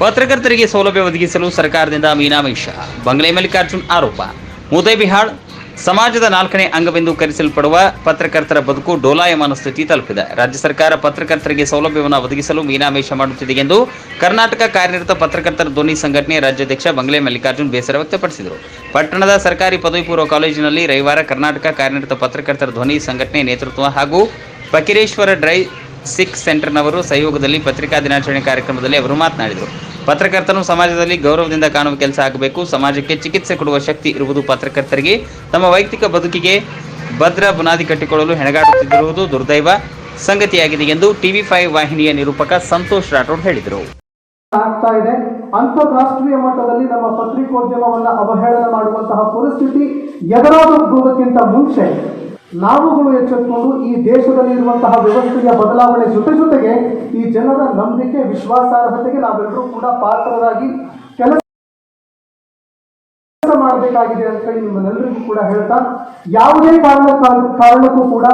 ಪತ್ರಕರ್ತರಿಗೆ ಸೌಲಭ್ಯ ಒದಗಿಸಲು ಸರ್ಕಾರದಿಂದ ಮೀನಾಮೇಷ. ಬಂಗ್ಲೆ ಮಲ್ಲಿಕಾರ್ಜುನ್ ಆರೋಪ. ಮುದೇಬಿಹಾಳ್ ಸಮಾಜದ ನಾಲ್ಕನೇ ಅಂಗವೆಂದು ಕರೆಸಲ್ಪಡುವ ಪತ್ರಕರ್ತರ ಬದುಕು ಡೋಲಾಯಮಾನ ಸ್ಥಿತಿ ತಲುಪಿದೆ. ರಾಜ್ಯ ಸರ್ಕಾರ ಪತ್ರಕರ್ತರಿಗೆ ಸೌಲಭ್ಯವನ್ನು ಒದಗಿಸಲು ಮೀನಾಮೇಷ ಮಾಡುತ್ತಿದೆ ಎಂದು ಕರ್ನಾಟಕ ಕಾರ್ಯನಿರತ ಪತ್ರಕರ್ತರ ಧ್ವನಿ ಸಂಘಟನೆ ರಾಜ್ಯಾಧ್ಯಕ್ಷ ಬಂಗ್ಲೆ ಮಲ್ಲಿಕಾರ್ಜುನ್ ಬೇಸರ ವ್ಯಕ್ತಪಡಿಸಿದರು. ಪಟ್ಟಣದ ಸರ್ಕಾರಿ ಪದವಿ ಪೂರ್ವ ಕಾಲೇಜಿನಲ್ಲಿ ರವಿವಾರ ಕರ್ನಾಟಕ ಕಾರ್ಯನಿರತ ಪತ್ರಕರ್ತರ ಧ್ವನಿ ಸಂಘಟನೆ ನೇತೃತ್ವ ಹಾಗೂ ಪಕಿರೇಶ್ವರ ಡ್ರೈ ಸಿಖ್ ಸೆಂಟರ್ನವರು ಸಹಯೋಗದಲ್ಲಿ ಪತ್ರಿಕಾ ದಿನಾಚರಣೆ ಕಾರ್ಯಕ್ರಮದಲ್ಲಿ ಅವರು ಮಾತನಾಡಿದರು. ಪತ್ರಕರ್ತನು ಸಮಾಜದಲ್ಲಿ ಗೌರವದಿಂದ ಕಾಣುವ ಕೆಲಸ ಆಗಬೇಕು, ಸಮಾಜಕ್ಕೆ ಚಿಕಿತ್ಸೆ ಕೊಡುವ ಶಕ್ತಿ ಇರುವುದು ಪತ್ರಕರ್ತರಿಗೆ. ತಮ್ಮ ವೈಯಕ್ತಿಕ ಬದುಕಿಗೆ ಭದ್ರ ಬುನಾದಿ ಕಟ್ಟಿಕೊಳ್ಳಲು ಹೆಣಗಾಡುತ್ತಿರುವುದು ದುರ್ದೈವ ಸಂಗತಿಯಾಗಿದೆ ಎಂದು ಟಿವಿ ಫೈವ್ ವಾಹಿನಿಯ ನಿರೂಪಕ ಸಂತೋಷ್ ರಾಠೋಡ್ ಹೇಳಿದರು. ಆಗ್ತಾ ಇದೆ. ಅಂತಾರಾಷ್ಟ್ರೀಯ ಮಟ್ಟದಲ್ಲಿ ನಮ್ಮ ಪತ್ರಿಕೋದ್ಯಮವನ್ನು ಅವಹೇಳನ ಮಾಡುವಂತಹ ಪರಿಸ್ಥಿತಿ ಎದುರಾಗುವುದಕ್ಕಿಂತ ಮುಂಚೆ ನಾವುಗಳು ಎಚ್ಚೆತ್ತುಕೊಂಡು ಈ ದೇಶದಲ್ಲಿ ಇರುವಂತಹ ವ್ಯವಸ್ಥೆಯ ಬದಲಾವಣೆ ಜೊತೆ ಜೊತೆಗೆ ಈ ಜನರ ನಂಬಿಕೆ, ವಿಶ್ವಾಸಾರ್ಹತೆಗೆ ನಾವೆಲ್ಲರೂ ಕೂಡ ಪಾತ್ರರಾಗಿ ಕೆಲಸ ಮಾಡಬೇಕಾಗಿದೆ ಅಂತ ಹೇಳಿ ನಿಮ್ಮನ್ನೆಲ್ಲರಿಗೂ ಕೂಡ ಹೇಳ್ತಾ, ಯಾವುದೇ ಕಾರಣ ಕಾರಣಕ್ಕೂ ಕೂಡ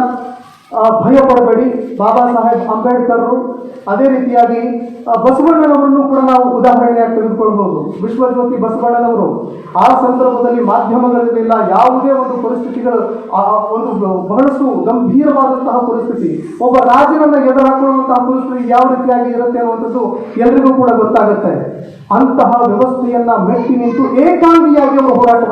ಭಯ ಪಡಬೇಡಿ. ಬಾಬಾ ಸಾಹೇಬ್ ಅಂಬೇಡ್ಕರ್ರು ಅದೇ ರೀತಿಯಾಗಿ ಬಸವಣ್ಣನವರನ್ನು ಕೂಡ ನಾವು ಉದಾಹರಣೆಯಾಗಿ ತೆಗೆದುಕೊಳ್ಬಹುದು. ವಿಶ್ವಜ್ಯೋತಿ ಬಸವಣ್ಣನವರು ಆ ಸಂದರ್ಭದಲ್ಲಿ ಮಾಧ್ಯಮಗಳಿರಲಿಲ್ಲ ಯಾವುದೇ ಒಂದು ಪರಿಸ್ಥಿತಿಗಳು ಒಂದು ಬಹಳಷ್ಟು ಗಂಭೀರವಾದಂತಹ ಪರಿಸ್ಥಿತಿ. ಒಬ್ಬ ರಾಜನನ್ನ ಎದುರಾಕೊಳ್ಳುವಂತಹ ಪರಿಸ್ಥಿತಿ ಯಾವ ರೀತಿಯಾಗಿ ಇರುತ್ತೆ ಅನ್ನುವಂಥದ್ದು ಎಲ್ರಿಗೂ ಕೂಡ ಗೊತ್ತಾಗುತ್ತೆ. ಅಂತಹ ವ್ಯವಸ್ಥೆಯನ್ನ ಮೆಟ್ಟಿ ನಿಂತು ಏಕಾಂಗಿಯಾಗಿ ಅವರು ಹೋರಾಟ